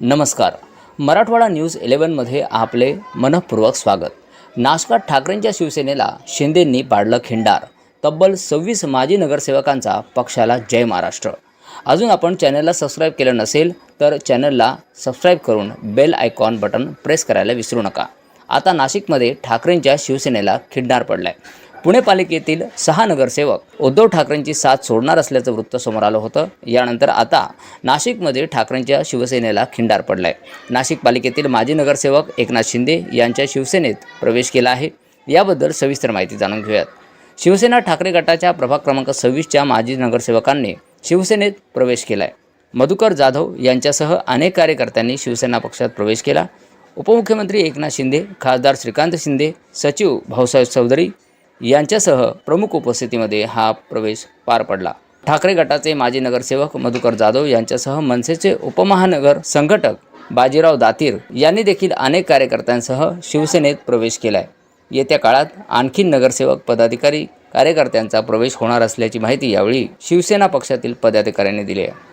नमस्कार. मराठवाडा न्यूज इलेव्हनमध्ये आपले मनःपूर्वक स्वागत. नाशकात ठाकरेंच्या शिवसेनेला शिंदेंनी पाडलं खिंडार. तब्बल सव्वीस माजी नगरसेवकांचा पक्षाला जय महाराष्ट्र. अजून आपण चॅनलला सबस्क्राईब केलं नसेल तर चॅनलला सबस्क्राईब करून बेल आयकॉन बटन प्रेस करायला विसरू नका. आता नाशिकमध्ये ठाकरेंच्या शिवसेनेला खिंडार पडलाय. पुणे पालिकेतील सहा नगरसेवक उद्धव ठाकरेंची साथ सोडणार असल्याचं वृत्त समोर आलं होतं. यानंतर आता नाशिकमध्ये ठाकरेंच्या शिवसेनेला खिंडार पडलाय. नाशिक पालिकेतील माजी नगरसेवक एकनाथ शिंदे यांच्या शिवसेनेत प्रवेश केला आहे. याबद्दल सविस्तर माहिती जाणून घेऊयात. शिवसेना ठाकरे गटाच्या प्रभाग क्रमांक सव्वीसच्या माजी नगरसेवकांनी शिवसेनेत प्रवेश केला आहे मधुकर जाधव यांच्यासह अनेक कार्यकर्त्यांनी शिवसेना पक्षात प्रवेश केला. उपमुख्यमंत्री एकनाथ शिंदे खासदार श्रीकांत शिंदे सचिव भाऊसाहेब चौधरी यांच्यासह प्रमुख उपस्थितीमध्ये हा प्रवेश पार पडला. ठाकरे गटाचे माजी नगरसेवक मधुकर जाधव यांच्यासह मनसेचे उपमहानगर संघटक बाजीराव दातीर यांनी देखील अनेक कार्यकर्त्यांसह शिवसेनेत प्रवेश केला आहे येत्या काळात आणखी नगरसेवक पदाधिकारी कार्यकर्त्यांचा प्रवेश होणार असल्याची माहिती यावेळी शिवसेना पक्षातील पदाधिकाऱ्यांनी दिली आहे.